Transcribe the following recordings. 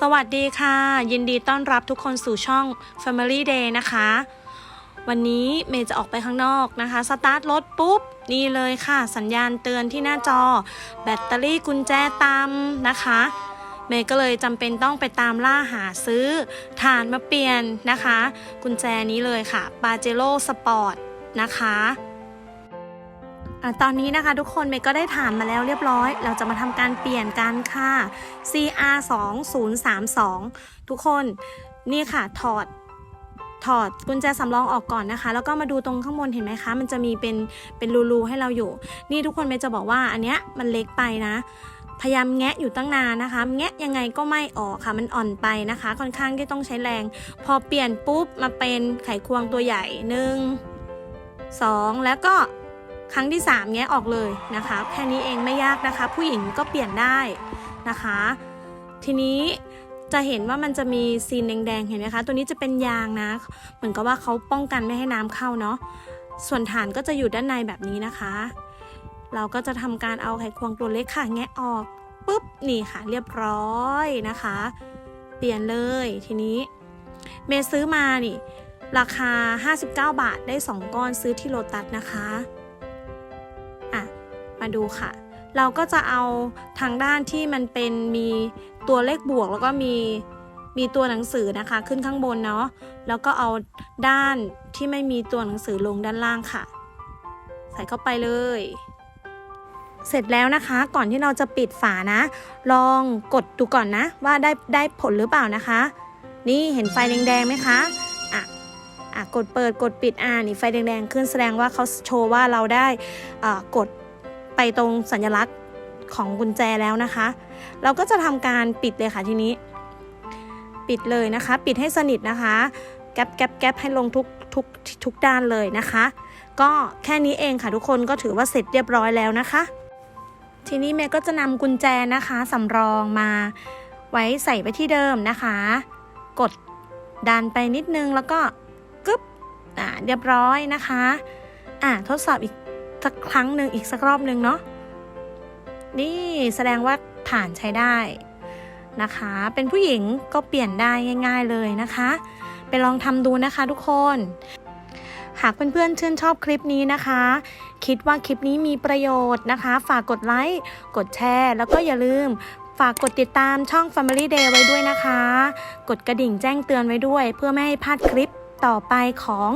สวัสดีค่ะ ยินดีต้อนรับทุกคนสู่ช่อง Family Day นะคะ วันนี้เมย์จะออกไปข้างนอกนะคะ สตาร์ทรถปุ๊บ นี่เลยค่ะ สัญญาณเตือนที่หน้าจอ แบตเตอรี่กุญแจตามนะคะ เมย์ก็เลยจำเป็นต้องไปตามล่าหาซื้อฐานมาเปลี่ยนนะคะ กุญแจนี้เลยค่ะ p a j e r o Sport นะคะ อตอนนี้นะคะทุกคนเมย์ก็ได้ฐานมาแล้วเรียบร้อย เราจะมาทำการเปลี่ยนกันค่ะ CR 2 0 3 2ทุกคนนี่ค่ะถอดถอดกุญแจสำรองออกก่อนนะคะ แล้วก็มาดูตรงข้างบนเห็นไหมคะ มันจะมีเป็นเป็นรูๆให้เราอยู่ นี่ทุกคนเมย์จะบอกว่าอันเนี้ยมันเล็กไปนะ พยายามแงะอยู่ตั้งนานนะคะ แงะยังไงก็ไม่ออกค่ะ มันอ่อนไปนะคะ ค่อนข้างที่ต้องใช้แรง พอเปลี่ยนปุ๊บมาเป็นไขควงตัวใหญ่หนึ่งสองแล้วก็ ครั้งที่สามแงะออกเลยนะคะแค่นี้เองไม่ยากนะคะ ผู้หญิงก็เปลี่ยนได้นะคะ ทีนี้จะเห็นว่ามันจะมีซีนแดงๆเห็นไหมคะ ตัวนี้จะเป็นยางนะ เหมือนกับว่าเขาป้องกันไม่ให้น้ำเข้าเนาะส่วนฐานก็จะอยู่ด้านในแบบนี้นะคะ เราก็จะทำการเอาไขควงตัวเล็กค่ะแงะออกปุ๊บนี่ค่ะ เรียบร้อยนะคะ เปลี่ยนเลยทีนี้ เมย์ซื้อมานี่ ราคา 59 บาทได้ 2 ก้อนซื้อที่โลตัสนะคะ มาดูค่ะ เราก็จะเอาทางด้านที่มันเป็นมีตัวเลขบวกแล้วก็มีมีตัวหนังสือนะคะขึ้นข้างบนเนาะแล้วก็เอาด้านที่ไม่มีตัวหนังสือลงด้านล่างค่ะ ใส่เข้าไปเลย เสร็จแล้วนะคะ ก่อนที่เราจะปิดฝานะ ลองกดดูก่อนนะ ว่าได้ได้ผลหรือเปล่านะคะ นี่เห็นไฟแดงๆไหมคะอะอะกดเปิดกดปิดอ่านี่ไฟแดงๆขึ้นแสดงว่าเขาโชว์ว่าเราได้อ่ากด ไปตรงสัญลักษณ์ของกุญแจแล้วนะคะ เราก็จะทำการปิดเลยค่ะทีนี้ ปิดเลยนะคะ ปิดให้สนิทนะคะ แก๊บแก๊บแก๊บให้ลงทุกทุกทุกด้านเลยนะคะ ก็แค่นี้เองค่ะทุกคนก็ถือว่าเสร็จเรียบร้อยแล้วนะคะ ทีนี้เมย์ก็จะนำกุญแจนะคะสำรองมาไว้ใส่ไว้ที่เดิมนะคะ กดดันไปนิดนึงแล้วก็กึ๊บอ่าเรียบร้อยนะคะ อ่าทดสอบอีก สักครั้งหนึ่งอีกสักรอบหนึ่งเนาะนี่แสดงว่าฐานใช้ได้นะคะ เป็นผู้หญิงก็เปลี่ยนได้ง่าย ๆเลยนะคะ ไปลองทำดูนะคะทุกคน หากเพื่อนๆชื่นชอบคลิปนี้นะคะ คิดว่าคลิปนี้มีประโยชน์นะคะ ฝากกดไลค์ กดแชร์ แล้วก็อย่าลืมฝากกดติดตามช่อง Family Day ไว้ด้วยนะคะ กดกระดิ่งแจ้งเตือนไว้ด้วย เพื่อไม่ให้พลาดคลิป ต่อไปของ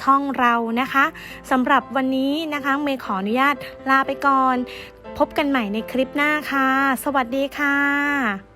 ช่องเรานะคะสำหรับวันนี้นะคะเมย์ขออนุญาตลาไปก่อน พบกันใหม่ในคลิปหน้าค่ะ สวัสดีค่ะ